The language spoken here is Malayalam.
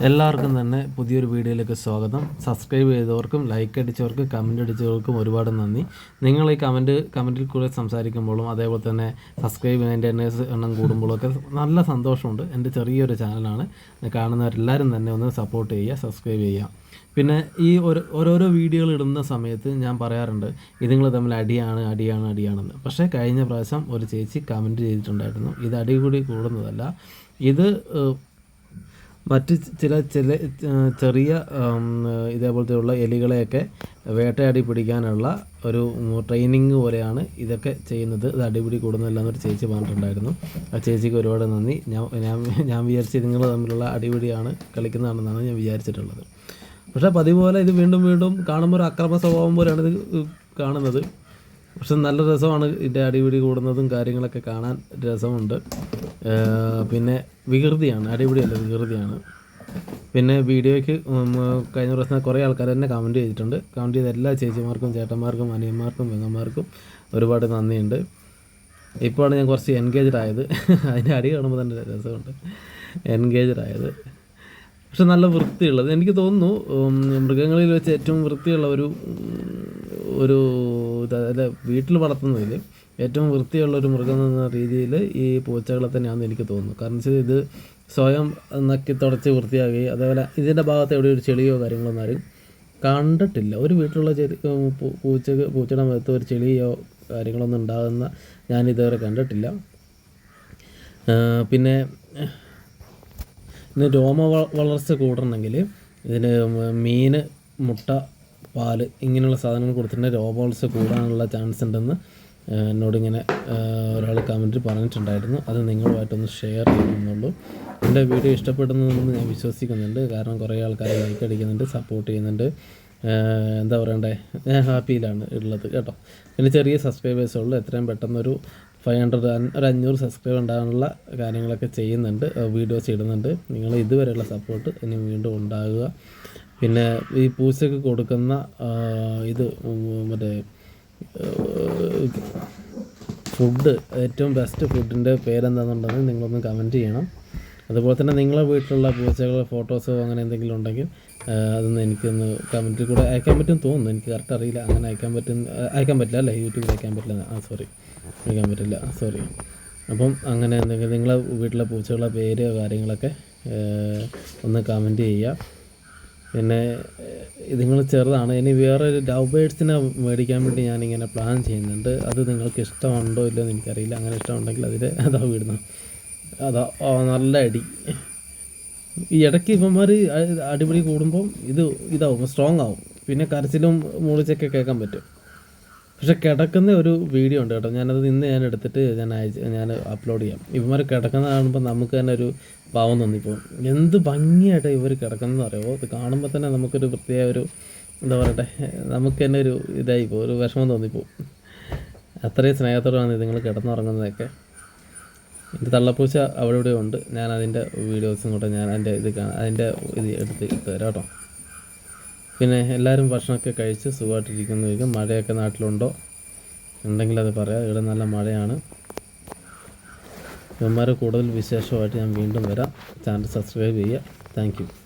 എല്ലാവർക്കും തന്നെ പുതിയൊരു വീഡിയോയിലേക്ക് സ്വാഗതം. സബ്സ്ക്രൈബ് ചെയ്തവർക്കും ലൈക്ക് അടിച്ചവർക്കും കമന്റ് അടിച്ചവർക്കും ഒരുപാട് നന്ദി. നിങ്ങൾ ഈ കമന്റ് കമന്റിൽ കൂടെ സംസാരിക്കുമ്പോഴും അതേപോലെ തന്നെ സബ്സ്ക്രൈബ് ചെയ്യുന്നതിന്റെ എണ്ണേഴ്സ് എണ്ണം കൂടുമ്പോഴൊക്കെ നല്ല സന്തോഷമുണ്ട്. എന്റെ ചെറിയൊരു ചാനലാണ്. കാണുന്നവരെല്ലാവരും തന്നെ ഒന്ന് സപ്പോർട്ട് ചെയ്യുക സബ്സ്ക്രൈബ് ചെയ്യുക. പിന്നെ ഈ ഒരു ഓരോരോ വീഡിയോകൾ ഇടുന്ന സമയത്ത് ഞാൻ പറയാറുണ്ട് ഇതുങ്ങൾ തമ്മിൽ അടിയാണ് അടിയാണ് അടിയാണെന്ന്. പക്ഷേ കഴിഞ്ഞ പ്രാവശ്യം ഒരു ചേച്ചി കമന്റ് ചെയ്തിട്ടുണ്ടായിരുന്നു. ഇത് അടി കൂടി കൂടുന്നതല്ല. ഇത് മറ്റ് ചില ചില ചെറിയ ഇതേപോലത്തെയുള്ള എലികളെയൊക്കെ വേട്ടയാടി പിടിക്കാനുള്ള ഒരു ട്രെയിനിങ് പോലെയാണ് ഇതൊക്കെ ചെയ്യുന്നത്. ഇത് അടിപിടി കൂടുന്നില്ല എന്നൊരു ചേച്ചി പറഞ്ഞിട്ടുണ്ടായിരുന്നു. ആ ചേച്ചിക്ക് ഒരുപാട് നന്ദി. ഞാൻ ഞാൻ ഞാൻ വിചാരിച്ചത് നിങ്ങൾ തമ്മിലുള്ള അടിപിടിയാണ് കളിക്കുന്നതാണെന്നാണ് ഞാൻ വിചാരിച്ചിട്ടുള്ളത്. പക്ഷേ പതിവ് പോലെ ഇത് വീണ്ടും വീണ്ടും കാണുമ്പോൾ ഒരു അക്രമ സ്വഭാവം പോലെയാണ് ഇത് കാണുന്നത്. പക്ഷെ നല്ല രസമാണ് ഇതിന്റെ അടിപിടി കൂടുന്നതും കാര്യങ്ങളൊക്കെ കാണാൻ രസമുണ്ട്. പിന്നെ വികൃതിയാണ്. അടിപിടിയല്ല വികൃതിയാണ്. പിന്നെ വീഡിയോയ്ക്ക് കഴിഞ്ഞ പ്രാവശ്യം കുറേ ആൾക്കാർ തന്നെ കമന്റ് ചെയ്തിട്ടുണ്ട്. കമന്റ് ചെയ്ത എല്ലാ ചേച്ചിമാർക്കും ചേട്ടന്മാർക്കും അനിയന്മാർക്കും പെങ്ങന്മാർക്കും ഒരുപാട് നന്ദിയുണ്ട്. ഇപ്പോഴാണ് ഞാൻ കുറച്ച് എൻഗേജ്ഡ് ആയത്. അതിന്റെ അടി കാണുമ്പോൾ തന്നെ രസമുണ്ട്. എൻഗേജ്ഡ് ആയത്. പക്ഷെ നല്ല വൃത്തിയുള്ളത്. എനിക്ക് തോന്നുന്നു മൃഗങ്ങളിൽ വെച്ച് ഏറ്റവും വൃത്തിയുള്ള ഒരു ഒരു അതായത് വീട്ടിൽ വളർത്തുന്നതിൽ ഏറ്റവും വൃത്തിയുള്ള ഒരു മൃഗം എന്ന രീതിയിൽ ഈ പൂച്ചകളെ തന്നെയാണെന്ന് എനിക്ക് തോന്നുന്നു. കാരണം വെച്ചാൽ ഇത് സ്വയം നക്കി തുടച്ച് വൃത്തിയാകുകയും അതേപോലെ ഇതിന്റെ ഭാഗത്ത് എവിടെ ഒരു ചെളിയോ കാര്യങ്ങളോ ഒന്നും കണ്ടിട്ടില്ല. ഒരു വീട്ടിലുള്ള ചെടി പൂച്ച പൂച്ചയുടെ മുഖത്ത് ഒരു ചെളിയോ കാര്യങ്ങളൊന്നും ഉണ്ടാകുന്ന ഞാൻ ഇതുവരെ കണ്ടിട്ടില്ല. പിന്നെ ഇന്ന് രോമ വളർച്ച കൂടണമെങ്കിൽ ഇതിന് മീൻ മുട്ട പാൽ ഇങ്ങനെയുള്ള സാധനങ്ങൾ കൊടുത്തിട്ടുണ്ടെങ്കിൽ രോഗോൾസ് കൂടാനുള്ള ചാൻസ് ഉണ്ടെന്ന് എന്നോടിങ്ങനെ ഒരാൾ കമന്റ് പറഞ്ഞിട്ടുണ്ടായിരുന്നു. അത് നിങ്ങളുമായിട്ടൊന്ന് ഷെയർ ചെയ്യുന്നുള്ളൂ എന്റെ വീഡിയോ ഇഷ്ടപ്പെടുന്നതെന്ന് ഞാൻ വിശ്വസിക്കുന്നുണ്ട്. കാരണം കുറേ ആൾക്കാർ ലൈക്ക് അടിക്കുന്നുണ്ട് സപ്പോർട്ട് ചെയ്യുന്നുണ്ട്. എന്താ പറയണ്ടേ? ഞാൻ ഹാപ്പിയിലാണ് ഉള്ളത് കേട്ടോ. പിന്നെ ചെറിയ സബ്സ്ക്രൈബേഴ്സേ ഉള്ളൂ. എത്രയും പെട്ടെന്നൊരു ഫൈവ് ഹൺഡ്രഡ് ഒരു അഞ്ഞൂറ് സബ്സ്ക്രൈബ് ഉണ്ടാകാനുള്ള കാര്യങ്ങളൊക്കെ ചെയ്യുന്നുണ്ട്. വീഡിയോസ് ഇടുന്നുണ്ട്. നിങ്ങൾ ഇതുവരെയുള്ള സപ്പോർട്ട് ഇനി വീണ്ടും ഉണ്ടാകുക. പിന്നെ ഈ പൂച്ചയ്ക്ക് കൊടുക്കുന്ന ഇത് മറ്റേ ഫുഡ് ഏറ്റവും ബെസ്റ്റ് ഫുഡിന്റെ പേരെന്താണെന്നുണ്ടെങ്കിൽ നിങ്ങളൊന്ന് കമന്റ് ചെയ്യണം. അതുപോലെ തന്നെ നിങ്ങളെ വീട്ടിലുള്ള പൂച്ചകളുടെ ഫോട്ടോസോ അങ്ങനെ എന്തെങ്കിലും ഉണ്ടെങ്കിൽ അതൊന്ന് എനിക്കൊന്ന് കമന്റിൽ കൂടെ അയക്കാൻ പറ്റും തോന്നുന്നു. എനിക്ക് കറക്റ്റ് അറിയില്ല. അങ്ങനെ അയക്കാൻ പറ്റും അയക്കാൻ പറ്റില്ല അല്ലേ? യൂട്യൂബിൽ അയക്കാൻ പറ്റില്ല. ആ സോറി അയക്കാൻ പറ്റില്ല. സോറി അപ്പം അങ്ങനെ എന്തെങ്കിലും നിങ്ങളെ വീട്ടിലെ പൂച്ചകളുടെ പേര് കാര്യങ്ങളൊക്കെ ഒന്ന് കമന്റ് ചെയ്യുക. പിന്നെ നിങ്ങൾ ചെറുതാണ്. ഇനി വേറെ ഒരു ലവ് ബേഡ്സിനെ മേടിക്കാൻ വേണ്ടി ഞാനിങ്ങനെ പ്ലാൻ ചെയ്യുന്നുണ്ട്. അത് നിങ്ങൾക്ക് ഇഷ്ടമുണ്ടോ ഇല്ലയോ എന്ന് എനിക്കറിയില്ല. അങ്ങനെ ഇഷ്ടമുണ്ടെങ്കിൽ അതിൽ അതാ വിടുന്നു. അതാ നല്ല അടി. ഈ ഇടയ്ക്ക് ഇവന്മാർ അടിപൊളി കൂടുമ്പം ഇത് ഇതാവും സ്ട്രോങ് ആവും. പിന്നെ കരച്ചിലും മൂളിച്ചൊക്കെ കേൾക്കാൻ പറ്റും. പക്ഷെ കിടക്കുന്ന ഒരു വീഡിയോ ഉണ്ട് കേട്ടോ. ഞാനത് നിന്ന് ഞാൻ എടുത്തിട്ട് ഞാൻ അയച്ച് ഞാൻ അപ്ലോഡ് ചെയ്യാം. ഇവന്മാർ കിടക്കുന്ന കാണുമ്പോൾ നമുക്ക് തന്നെ ഒരു പാവം തോന്നിപ്പോൾ എന്ത് ഭംഗിയായിട്ട് ഇവർ കിടക്കുന്നതെന്ന് അറിയുമോ ഇത് കാണുമ്പോൾ തന്നെ നമുക്കൊരു പ്രത്യേക ഒരു എന്താ പറയട്ടെ നമുക്ക് തന്നെ ഒരു ഇതായിപ്പോൾ ഒരു വിഷമം തോന്നിപ്പോൾ അത്രയും സ്നേഹത്തോടാണ് ഇതുങ്ങൾ കിടന്നുറങ്ങുന്നതൊക്കെ. എന്റെ തള്ളപ്പൂച്ച അവിടെ ഇവിടെ ഉണ്ട്. ഞാൻ അതിന്റെ വീഡിയോസും കൂടെ ഞാൻ അതിന്റെ ഇത് അതിന്റെ ഇത് എടുത്ത് തരാം കേട്ടോ. പിന്നെ എല്ലാവരും ഭക്ഷണമൊക്കെ കഴിച്ച് സുഖമായിട്ടിരിക്കുന്നു. മഴയൊക്കെ നാട്ടിലുണ്ടോ? ഉണ്ടെങ്കിൽ അത് പറയാം. ഇവിടെ നല്ല മഴയാണ്. ഇവന്മാരെ കൂടുതൽ വിശേഷമായിട്ട് ഞാൻ വീണ്ടും വരാം. ചാനൽ സബ്സ്ക്രൈബ് ചെയ്യുക. താങ്ക്